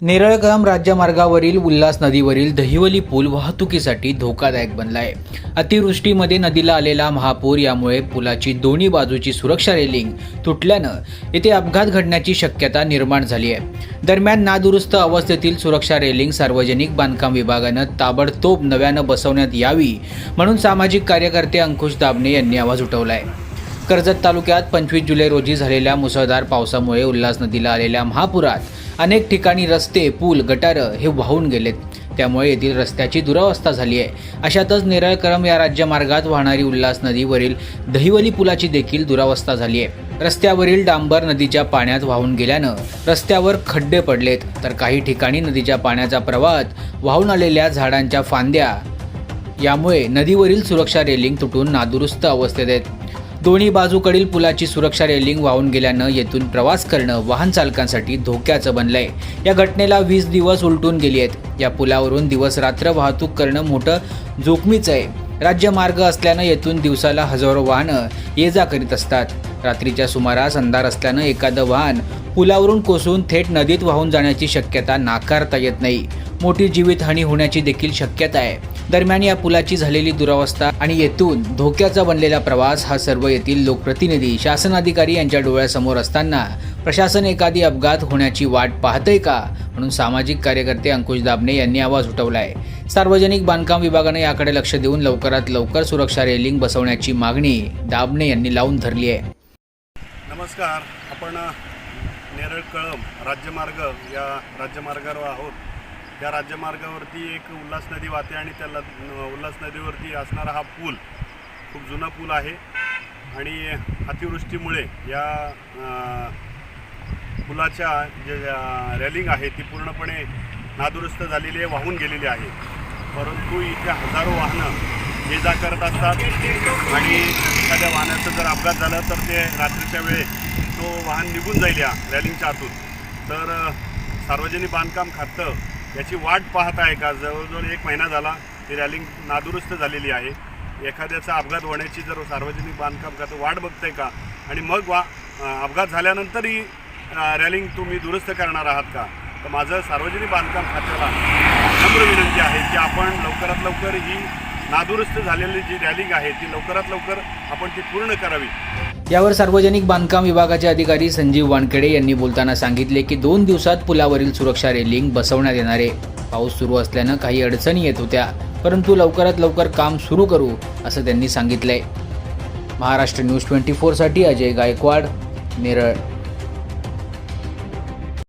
नेरळकरम राज्यमार्गावरील उल्हास नदीवरील दहिवली पूल वाहतुकीसाठी धोकादायक बनला आहे अतिवृष्टीमध्ये नदीला आलेला महापूर यामुळे पुलाची दोन्ही बाजूची सुरक्षा रेलिंग तुटल्यानं येथे अपघात घडण्याची शक्यता निर्माण झाली आहे. दरम्यान नादुरुस्त अवस्थेतील सुरक्षा रेलिंग सार्वजनिक बांधकाम विभागानं ताबडतोब नव्यानं बसवण्यात यावी म्हणून सामाजिक कार्यकर्ते अंकुश दाबणे यांनी आवाज उठवला आहे कर्जत तालुक्यात पंचवीस जुलै रोजी झालेल्या मुसळधार पावसामुळे उल्हास नदीला आलेल्या महापुरात अनेक ठिकाणी रस्ते पूल गटारं हे वाहून गेलेत. त्यामुळे येथील रस्त्याची दुरावस्था झाली आहे. अशातच नेरळकरम या राज्यमार्गात वाहणारी उल्हास नदीवरील दहिवली पुलाची देखील दुरावस्था झाली आहे. रस्त्यावरील डांबर नदीच्या पाण्यात वाहून गेल्यानं रस्त्यावर खड्डे पडलेत. तर काही ठिकाणी नदीच्या पाण्याचा प्रवाहात वाहून आलेल्या झाडांच्या फांद्या. यामुळे नदीवरील सुरक्षा रेलिंग तुटून नादुरुस्त अवस्थेत आहेत. दोन्ही बाजूकडील पुलाची सुरक्षा रेलिंग वाहून गेल्यानं येथून प्रवास करणं वाहन चालकांसाठी धोक्याचं बनलंय. या घटनेला वीस दिवस उलटून गेली आहेत. या पुलावरून दिवस रात्र वाहतूक करणं मोठं जोखमीचं आहे. राज्यमार्ग असल्यानं येथून दिवसाला हजारो वाहनं ये जा करीत असतात. रात्रीच्या सुमारास अंधार असल्यानं एखादं वाहन पुलावरून कोसळून थेट नदीत वाहून जाण्याची शक्यता नाकारता येत नाही. मोठी जीवितहानी होण्याची देखील शक्यता आहे. दरम्यान या पुलाची झालेली दुरावस्था आणि येथून धोक्याचा बनलेला प्रवास हा सर्व येथील लोकप्रतिनिधी शासन अधिकारी यांच्या डोळ्यासमोर असताना प्रशासन एखादी अपघात होण्याची वाट पाहतंय का? म्हणून सामाजिक कार्यकर्ते अंकुश दाबणे यांनी आवाज उठवला आहे सार्वजनिक बांधकाम विभागाने याकडे लक्ष देऊन लवकरात लवकर सुरक्षा रेलिंग बसवण्याची मागणी दाबणे यांनी लावून धरली आहे. नमस्कार. आपण नेरळ कळम राज्यमार्ग या राज्यमार्गावर आहोत. या राज्यमार्गावरती एक उल्हास नदी वाहते आणि त्या उल्हास नदीवरती असणारा हा पूल खूप जुना पूल आहे. आणि अतिवृष्टीमुळे या पुलाच्या जे रॅलिंग रेलिंग आहे ती पूर्णपणे नादुरुस्त झालेली आहे वाहून गेलेली आहे. परंतु इथे हजारो वाहनं ये जा करत असतात आणि एखाद्या वाहनाचं जर अपघात झाला तर ते रात्रीच्या वेळेस तो वाहन निघून जाईल या रॅलिंगच्या आतून. तर सार्वजनिक बांधकाम खातं याची वाट पाहत आहे का? जवळजवळ एक महिना झाला ती रॅलिंग नादुरुस्त झालेली आहे. एखाद्याचा अपघात होण्याची जर सार्वजनिक बांधकाम खातं वाट बघतंय का? आणि मग वा अपघात झाल्यानंतरही रॅलिंग तुम्ही दुरुस्त करणार आहात का? तर माझं सार्वजनिक बांधकाम खात्याला नम्र विनंती आहे की आपण लवकरात लवकर ही नादुरुस्त झालेली जी रॅलिंग आहे ती लवकरात लवकर आपण ती पूर्ण करावी. यावर सार्वजनिक बांधकाम विभागाचे अधिकारी संजीव वानखेडे यांनी बोलताना सांगितले की दोन दिवसात पुलावरील सुरक्षा रेलिंग बसवण्यात येणार आहे. पाऊस सुरू असल्यानं काही अडचणी येत होत्या परंतु लवकरात लवकर काम सुरू करू असं त्यांनी सांगितलंय. महाराष्ट्र न्यूज ट्वेंटी फोरसाठी अजय गायकवाड नेरळ.